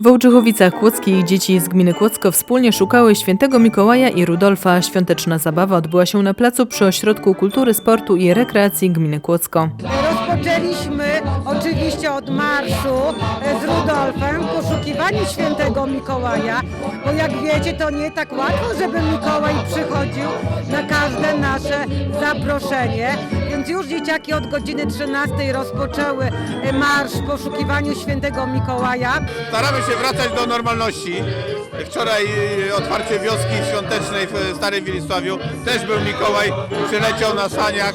W Ołczychowicach Kłodzkich dzieci z gminy Kłodzko wspólnie szukały świętego Mikołaja i Rudolfa. Świąteczna zabawa odbyła się na placu przy Ośrodku Kultury, Sportu i Rekreacji gminy Kłodzko. Rozpoczęliśmy oczywiście od marszu e, z Rudolfem w poszukiwaniu świętego Mikołaja, bo jak wiecie, to nie tak łatwo, żeby Mikołaj przychodził na każde nasze zaproszenie. Więc już dzieciaki od godziny 13 rozpoczęły e, marsz w poszukiwaniu świętego Mikołaja. Staramy się wracać do normalności. Wczoraj y, otwarcie wioski świątecznej w Starym Wilisławiu. Też był Mikołaj, przyleciał na saniach,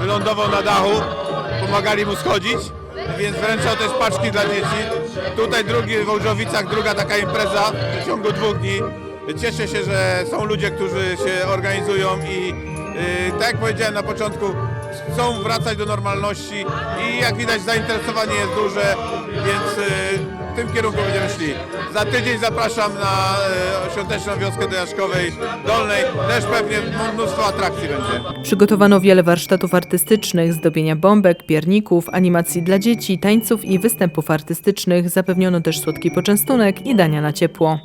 wylądował na dachu. Pomagali mu schodzić, więc wręczał też paczki dla dzieci. Tutaj drugi w Wołżowicach, druga taka impreza w ciągu dwóch dni. Cieszę się, że są ludzie, którzy się organizują i y, tak jak powiedziałem na początku, chcą wracać do normalności i jak widać zainteresowanie jest duże, więc y, w tym kierunku będziemy szli. Za tydzień zapraszam na y, świąteczną wioskę do Jaszkowej Dolnej. Też pewnie mnóstwo atrakcji będzie. Przygotowano wiele warsztatów artystycznych, zdobienia bombek, pierników, animacji dla dzieci, tańców i występów artystycznych. Zapewniono też słodki poczęstunek i dania na ciepło.